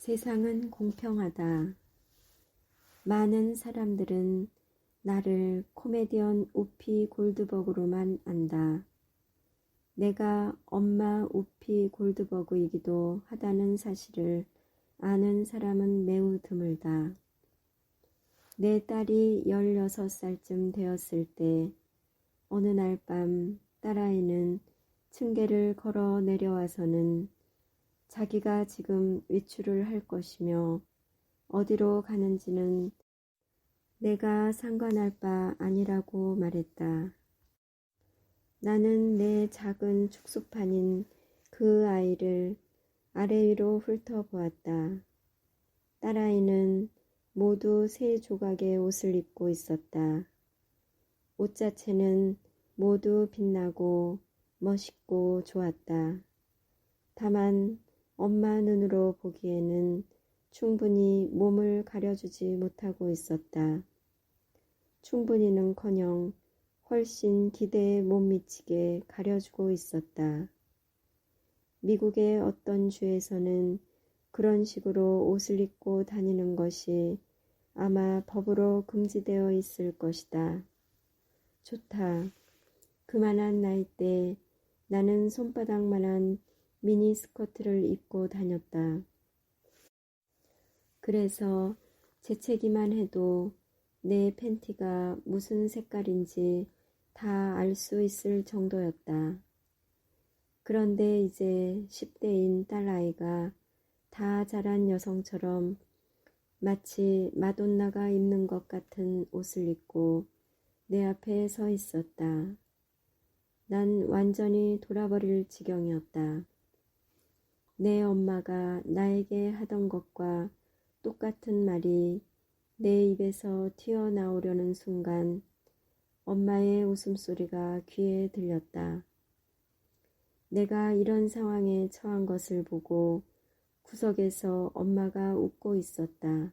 세상은 공평하다. 많은 사람들은 나를 코미디언 우피 골드버그로만 안다. 내가 엄마 우피 골드버그이기도 하다는 사실을 아는 사람은 매우 드물다. 내 딸이 16살쯤 되었을 때 어느 날 밤 딸아이는 층계를 걸어 내려와서는 자기가 지금 외출을 할 것이며 어디로 가는지는 내가 상관할 바 아니라고 말했다. 나는 내 작은 축소판인 그 아이를 아래 위로 훑어보았다. 딸아이는 모두 새 조각의 옷을 입고 있었다. 옷 자체는 모두 빛나고 멋있고 좋았다. 다만 엄마 눈으로 보기에는 충분히 몸을 가려주지 못하고 있었다. 충분히는 커녕 훨씬 기대에 못 미치게 가려주고 있었다. 미국의 어떤 주에서는 그런 식으로 옷을 입고 다니는 것이 아마 법으로 금지되어 있을 것이다. 좋다. 그만한 나이 때 나는 손바닥만한 미니 스커트를 입고 다녔다. 그래서 재채기만 해도 내 팬티가 무슨 색깔인지 다 알 수 있을 정도였다. 그런데 이제 10대인 딸아이가 다 자란 여성처럼 마치 마돈나가 입는 것 같은 옷을 입고 내 앞에 서 있었다. 난 완전히 돌아버릴 지경이었다. 내 엄마가 나에게 하던 것과 똑같은 말이 내 입에서 튀어나오려는 순간 엄마의 웃음소리가 귀에 들렸다. 내가 이런 상황에 처한 것을 보고 구석에서 엄마가 웃고 있었다.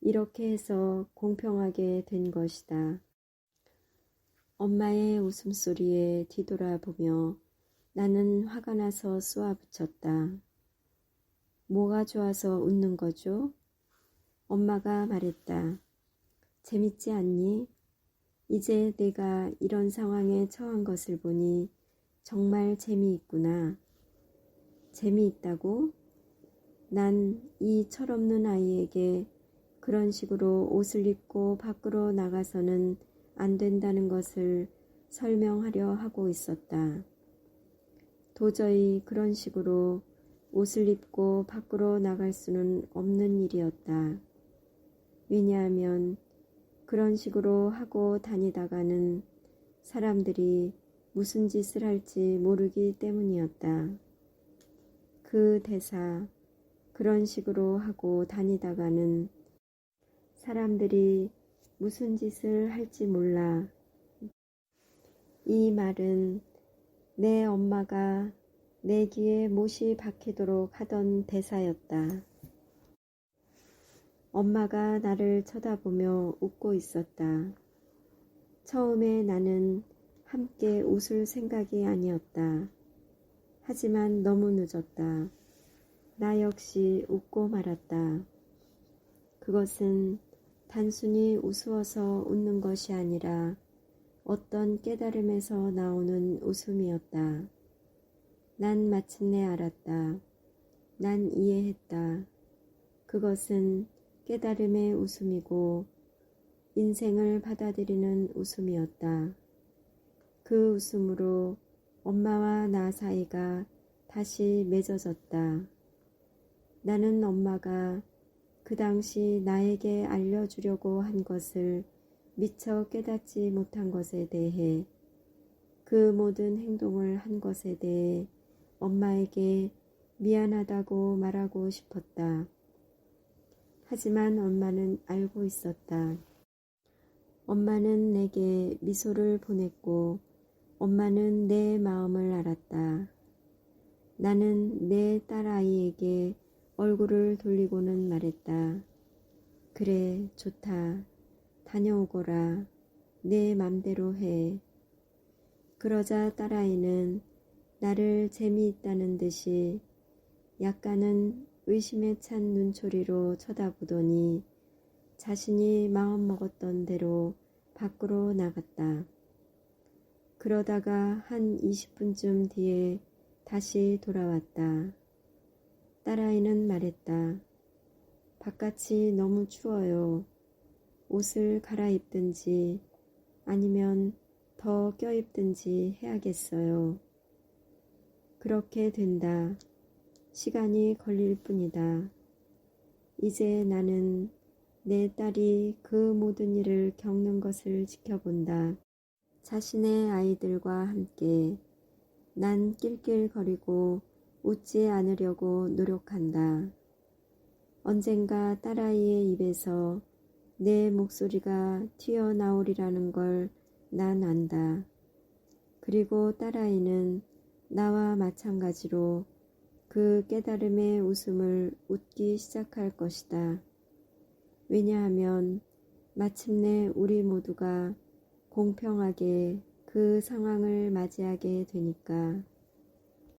이렇게 해서 공평하게 된 것이다. 엄마의 웃음소리에 뒤돌아보며 나는 화가 나서 쏘아붙였다. 뭐가 좋아서 웃는 거죠? 엄마가 말했다. 재밌지 않니? 이제 내가 이런 상황에 처한 것을 보니 정말 재미있구나. 재미있다고? 난 이 철없는 아이에게 그런 식으로 옷을 입고 밖으로 나가서는 안 된다는 것을 설명하려 하고 있었다. 도저히 그런 식으로 옷을 입고 밖으로 나갈 수는 없는 일이었다. 왜냐하면 그런 식으로 하고 다니다가는 사람들이 무슨 짓을 할지 모르기 때문이었다. 그 대사, 그런 식으로 하고 다니다가는 사람들이 무슨 짓을 할지 몰라. 이 말은 내 엄마가 내 귀에 못이 박히도록 하던 대사였다. 엄마가 나를 쳐다보며 웃고 있었다. 처음에 나는 함께 웃을 생각이 아니었다. 하지만 너무 늦었다. 나 역시 웃고 말았다. 그것은 단순히 우스워서 웃는 것이 아니라 어떤 깨달음에서 나오는 웃음이었다. 난 마침내 알았다. 난 이해했다. 그것은 깨달음의 웃음이고 인생을 받아들이는 웃음이었다. 그 웃음으로 엄마와 나 사이가 다시 맺어졌다. 나는 엄마가 그 당시 나에게 알려주려고 한 것을 미처 깨닫지 못한 것에 대해 그 모든 행동을 한 것에 대해 엄마에게 미안하다고 말하고 싶었다. 하지만 엄마는 알고 있었다. 엄마는 내게 미소를 보냈고 엄마는 내 마음을 알았다. 나는 내 딸아이에게 얼굴을 돌리고는 말했다. 그래, 좋다. 다녀오거라. 내 맘대로 해. 그러자 딸아이는 나를 재미있다는 듯이 약간은 의심에 찬 눈초리로 쳐다보더니 자신이 마음먹었던 대로 밖으로 나갔다. 그러다가 한 20분쯤 뒤에 다시 돌아왔다. 딸아이는 말했다. 바깥이 너무 추워요. 옷을 갈아입든지 아니면 더 껴입든지 해야겠어요. 그렇게 된다. 시간이 걸릴 뿐이다. 이제 나는 내 딸이 그 모든 일을 겪는 것을 지켜본다. 자신의 아이들과 함께 난 낄낄거리고 웃지 않으려고 노력한다. 언젠가 딸아이의 입에서 내 목소리가 튀어나오리라는 걸 난 안다. 그리고 딸아이는 나와 마찬가지로 그 깨달음의 웃음을 웃기 시작할 것이다. 왜냐하면 마침내 우리 모두가 공평하게 그 상황을 맞이하게 되니까.